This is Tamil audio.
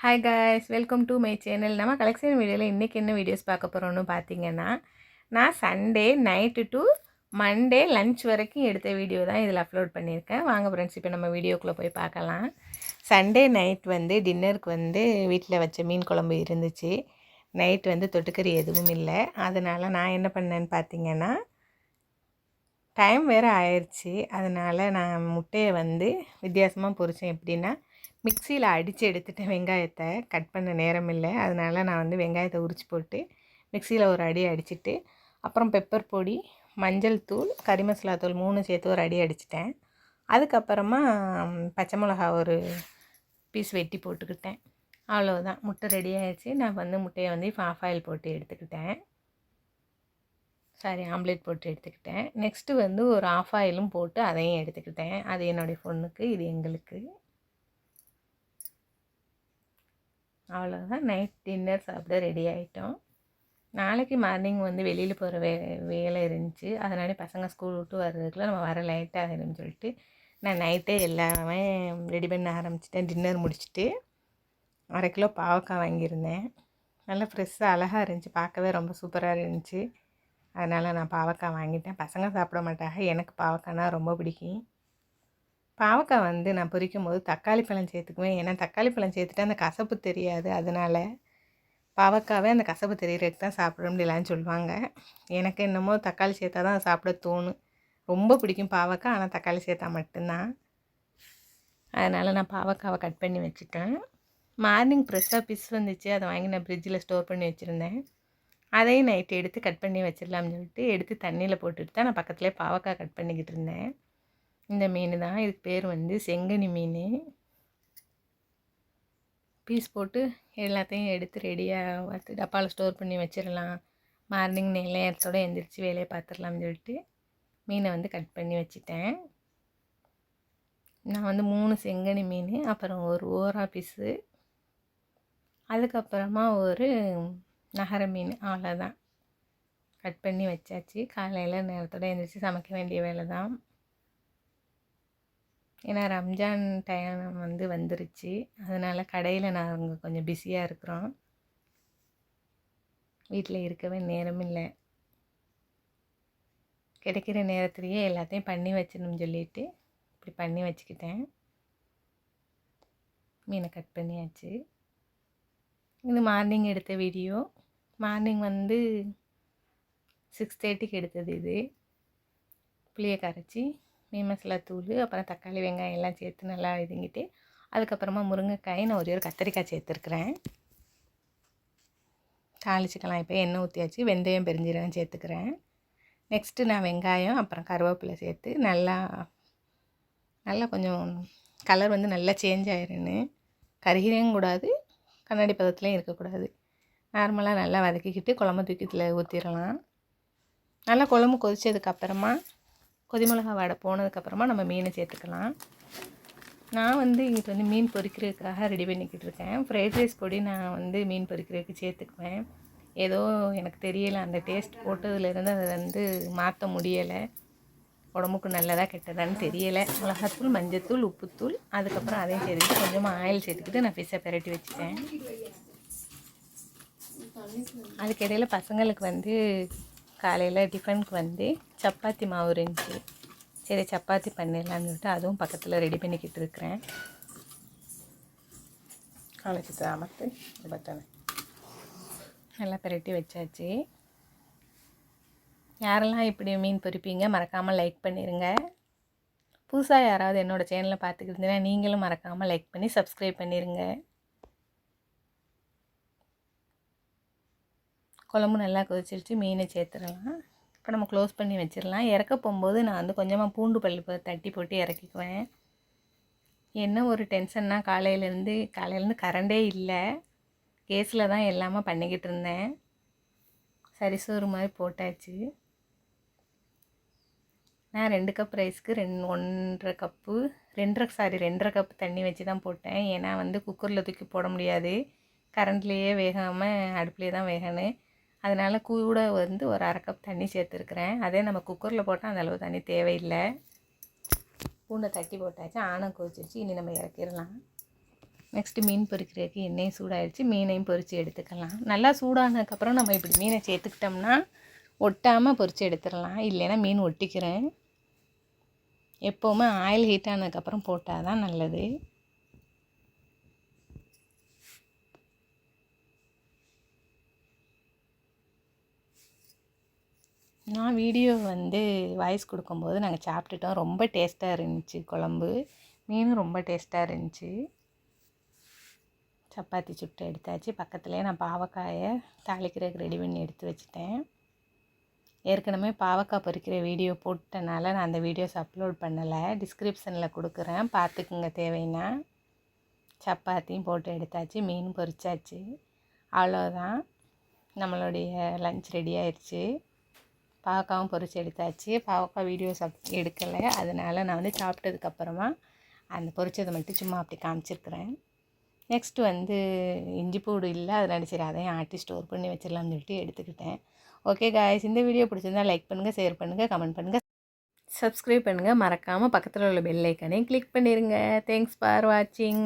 Hi guys welcome to my channel நம்ம கலெக்ஷன் வீடியோவில் இன்றைக்கி என்ன வீடியோஸ் பார்க்க போகிறோன்னு பார்த்தீங்கன்னா நான் Sunday night to Monday lunch வரைக்கும் எடுத்த வீடியோ தான் இதில் அப்லோட் பண்ணியிருக்கேன். வாங்க ஃப்ரெண்ட்ஸ் இப்போ நம்ம வீடியோக்குள்ளே போய் பார்க்கலாம். சண்டே நைட் வந்து டின்னருக்கு வந்து வீட்டில் வச்ச மீன் குழம்பு இருந்துச்சு. நைட் வந்து தொட்டுக்கறி எதுவும் இல்லை. அதனால் நான் என்ன பண்ணேன்னு பார்த்தீங்கன்னா டைம் வேறு ஆயிடுச்சு. அதனால் நான் முட்டையை வந்து வித்தியாசமாக பொரித்தேன் எப்படின்னா மிக்சியில் அடித்து எடுத்துட்டேன் வெங்காயத்தை. கட் பண்ண நேரம் இல்லை. அதனால் நான் வந்து வெங்காயத்தை உரிச்சு போட்டு மிக்சியில் ஒரு அடி அடிச்சுட்டு அப்புறம் பெப்பர் பொடி மஞ்சள் தூள் கறி மசாலா தூள் மூணு சேர்த்து ஒரு அடி அடிச்சிட்டேன். அதுக்கப்புறமா பச்சை மிளகா ஒரு பீஸ் வெட்டி போட்டுக்கிட்டேன். அவ்வளோதான் முட்டை ரெடி ஆகிடுச்சு நான் வந்து முட்டையை வந்து இப்போ ஆஃப் ஆயில் போட்டு எடுத்துக்கிட்டேன். சாரி ஆம்லேட் போட்டு எடுத்துக்கிட்டேன். நெக்ஸ்ட்டு வந்து ஒரு ஆஃப் ஆயிலும் போட்டு அதையும் எடுத்துக்கிட்டேன். அது என்னுடைய பொண்ணுக்கு இது எங்களுக்கு. அவ்வளோதான் நைட் டின்னர் சாப்பிட ரெடி ஆகிட்டோம் நாளைக்கு மார்னிங் வந்து வெளியில் போகிற வே வேலை இருந்துச்சு. அதனால பசங்க ஸ்கூல் விட்டு வர்றதுக்குள்ள நம்ம வர லேட்டாக ஆகிடும்னு சொல்லிட்டு நான் நைட்டே எல்லாமே ரெடி பண்ண ஆரம்பிச்சிட்டேன். டின்னர் முடிச்சுட்டு அரை கிலோ பாவக்காய் வாங்கியிருந்தேன். நல்லா ஃப்ரெஷ்ஷாக அழகாக இருந்துச்சு. பார்க்கவே ரொம்ப சூப்பராக இருந்துச்சு. அதனால் நான் பாவக்காய் வாங்கிட்டேன். பசங்க சாப்பிட மாட்டாங்க. எனக்கு பாவக்காய்னா ரொம்ப பிடிக்கும். பாவக்காய் வந்து நான் பொரிக்கும் போது தக்காளி பழம் சேர்த்துக்குவேன். ஏன்னா தக்காளி பழம் சேர்த்துட்டு அந்த கசப்பு தெரியாது. அதனால் பாவக்காவே அந்த கசப்பு தெரியறதுக்கு தான் சாப்பிட முடியலான்னு சொல்லுவாங்க. எனக்கு என்னமோ தக்காளி சேர்த்தா தான் சாப்பிட தோணும். ரொம்ப பிடிக்கும் பாவக்காய் ஆனால் தக்காளி சேர்த்தா மட்டும்தான். அதனால் நான் பாவக்காவை கட் பண்ணி வச்சுட்டேன். மார்னிங் ஃப்ரெஷ்ஷாக பிஸ் வந்துச்சு. அதை வாங்கி நான் ஃப்ரிட்ஜில் ஸ்டோர் பண்ணி வச்சுருந்தேன். அதையும் நைட்டு எடுத்து கட் பண்ணி வச்சிடலாம்னு சொல்லிட்டு எடுத்து தண்ணியில் போட்டுட்டு தான் நான் பக்கத்துலேயே பாவக்காய் கட் பண்ணிக்கிட்டு இருந்தேன். இந்த மீன் தான். இதுக்கு பேர் வந்து செங்கனி மீன். பீஸ் போட்டு எல்லாத்தையும் எடுத்து ரெடியாக பார்த்து டப்பாவில் ஸ்டோர் பண்ணி வச்சிடலாம். மார்னிங் நேரத்தோடு எந்திரிச்சு வேலையை பார்த்துடலாம்னு சொல்லிட்டு மீனை வந்து கட் பண்ணி வச்சுட்டேன். நான் வந்து மூணு செங்கனி மீன் அப்புறம் ஒரு ஓரா பீஸு அதுக்கப்புறமா ஒரு நகர மீன் அவ்வளோதான் கட் பண்ணி வச்சாச்சு. காலையில் நேரத்தோடு எழுந்திரிச்சு சமைக்க வேண்டிய வேலை தான் ஏன்னா ரம்ஜான் டைம் வந்து வந்துருச்சு. அதனால் கடையில் நாங்கள் கொஞ்சம் பிஸியாக இருக்கிறோம். வீட்டில் இருக்கவே நேரம் இல்லை. கிடைக்கிற நேரத்துலேயே எல்லாத்தையும் பண்ணி வச்சிடணும்னு சொல்லிட்டு இப்படி பண்ணி வச்சுக்கிட்டேன். மீனை கட் பண்ணியாச்சு. இது மார்னிங் எடுத்த வீடியோ மார்னிங் வந்து சிக்ஸ் தேர்ட்டிக்கு எடுத்தது இது. புளியை கரைச்சி மீன் மசாலா தூள் அப்புறம் தக்காளி வெங்காயம் எல்லாம் சேர்த்து நல்லா இதுங்கிட்டு அதுக்கப்புறமா முருங்கைக்காய் நான் ஒரே ஒரு கத்திரிக்காய் சேர்த்துருக்குறேன். தாளிச்சிக்கலாம். இப்போ எண்ணெய் ஊற்றியாச்சு வெந்தயம் பெருஞ்சீரகம் சேர்த்துக்கிறேன். நெக்ஸ்ட்டு நான் வெங்காயம் அப்புறம் கருவேப்பிலை சேர்த்து நல்லா நல்லா கொஞ்சம் கலர் வந்து நல்லா சேஞ்ச் ஆயிருன்னு. கருகிறேயும் கூடாது. கண்ணாடி பதத்துலேயும் இருக்கக்கூடாது. நார்மலாக நல்லா வதக்கிக்கிட்டு குழம்பு தூக்கத்தில் ஊற்றிடலாம் நல்லா குழம்பு கொதித்ததுக்கப்புறமா கொதிமிளகா வடை போனதுக்கப்புறமா நம்ம மீனை சேர்த்துக்கலாம். நான் வந்து இங்கே வந்து மீன் பொறிக்கிறதுக்காக ரெடி பண்ணிக்கிட்டு இருக்கேன். ஃப்ரைட் ரைஸ் பொடி நான் வந்து மீன் பொறிக்கிறதுக்கு சேர்த்துக்குவேன். ஏதோ எனக்கு தெரியலை அந்த டேஸ்ட் போட்டதுலேருந்து அதை வந்து மாற்ற முடியலை. உடம்புக்கு நல்லதா கெட்டதான்னு தெரியலை. மிளகாத்தூள் மஞ்சத்தூள் உப்புத்தூள் அதுக்கப்புறம் அதையும் சேர்த்துட்டு கொஞ்சமாக ஆயில் சேர்த்துக்கிட்டு நான் ஃபிஷ்ஷை பெரட்டி வச்சுட்டேன். அதுக்கு இடையில் பசங்களுக்கு வந்து காலையில் டிஃபனுக்கு வந்து சப்பாத்தி மாவு இருந்துச்சு. சரி சப்பாத்தி பண்ணிடலான்னு சொல்லிட்டு அதுவும் பக்கத்தில் ரெடி பண்ணிக்கிட்டு இருக்கிறேன். காலேஜ் அமர்த்து பட்டனை நல்லா பெரட்டி வச்சாச்சு. யாரெல்லாம் இப்படி மீன் பொரிப்பீங்க மறக்காமல் லைக் பண்ணிடுங்க புதுசாக யாராவது என்னோடய சேனலை பார்த்துக்கிட்டு நீங்களும் மறக்காமல் லைக் பண்ணி சப்ஸ்கிரைப் பண்ணிடுங்க குழம்பு நல்லா கொதிச்சிருச்சு மீனை சேர்த்துடலாம். இப்போ நம்ம க்ளோஸ் பண்ணி வச்சிடலாம். இறக்க போகும்போது நான் வந்து கொஞ்சமாக பூண்டு பல்லு தட்டி போட்டு இறக்கிக்குவேன். என்ன ஒரு டென்ஷன்னா காலையிலேருந்து காலையிலேருந்து கரண்டே இல்லை. கேஸில் தான் எல்லாமே பண்ணிக்கிட்டு இருந்தேன். சரிசோறு மாதிரி போட்டாச்சு. நான் ரெண்டு கப் ரைஸ்க்கு ரெண்டு ஒன்றரை கப்பு ரெண்டரை சாரி ரெண்டரை கப்பு தண்ணி வச்சு தான் போட்டேன். ஏன்னா வந்து குக்கரில் தூக்கி போட முடியாது. கரண்ட்லேயே வேகாமல் அடுப்புலேயே தான் வேகணும். அதனால் கூட வந்து ஒரு அரை கப் தண்ணி சேர்த்துருக்குறேன். அதே நம்ம குக்கரில் போட்டால் அந்த அளவு தண்ணி தேவையில்லை. பூண்டை தட்டி போட்டாச்சு ஆணம் கொதிச்சிருச்சு. இனி நம்ம இறக்கிடலாம். நெக்ஸ்ட்டு மீன் பொரிக்கிறதுக்கு எண்ணெயும் சூடாகிடுச்சு மீனையும் பொரித்து எடுத்துக்கலாம். நல்லா சூடானதுக்கப்புறம் நம்ம இப்படி மீனை சேர்த்துக்கிட்டோம்னா ஒட்டாமல் பொரித்து எடுத்துடலாம். இல்லைன்னா மீன் ஒட்டிக்கிறேன். எப்போவுமே ஆயில் ஹீட் ஆனதுக்கப்புறம் போட்டால் தான் நல்லது. நான் வீடியோ வந்து வாய்ஸ் கொடுக்கும்போது நாங்கள் சாப்பிட்டுட்டோம். ரொம்ப டேஸ்ட்டாக இருந்துச்சு குழம்பு. மீனும் ரொம்ப டேஸ்ட்டாக இருந்துச்சு. சப்பாத்தி சுட்டு எடுத்தாச்சு. பக்கத்துலேயே நான் பாவக்காயை தாளிக்கிறதுக்கு ரெடி பண்ணி எடுத்து வச்சுட்டேன். ஏற்கனவே பாவக்காய் பொறிக்கிற வீடியோ போட்டனால நான் அந்த வீடியோஸ் அப்லோட் பண்ணலை. டிஸ்கிரிப்ஷனில் கொடுக்குறேன். பார்த்துக்குங்க தேவைன்னா. சப்பாத்தியும் போட்டு எடுத்தாச்சு. மீன் பொரிச்சாச்சு. அவ்வளோதான் நம்மளுடைய லஞ்ச் ரெடி ஆயிடுச்சு பாவக்காவும் பொறிச்சு எடுத்தாச்சு. பாவக்காய் வீடியோஸ் எடுக்கலை. அதனால் நான் வந்து சாப்பிட்டதுக்கப்புறமா அந்த பொரிச்சதை மட்டும் சும்மா அப்படி காமிச்சிருக்கிறேன். நெக்ஸ்ட்டு வந்து இஞ்சி பூடு இல்லை அதனால சரி அதையும் ஆட்டி ஸ்டோர் பண்ணி வச்சிடலாம்னு சொல்லிட்டு எடுத்துக்கிட்டேன். ஓகே காய்ஸ் இந்த வீடியோ பிடிச்சிருந்தா லைக் பண்ணுங்கள் ஷேர் பண்ணுங்கள் கமெண்ட் பண்ணுங்கள் சப்ஸ்கிரைப் பண்ணுங்கள் மறக்காமல் பக்கத்தில் உள்ள பெல் ஐக்கனையும் கிளிக் பண்ணிடுங்க தேங்க்ஸ் ஃபார் வாட்சிங்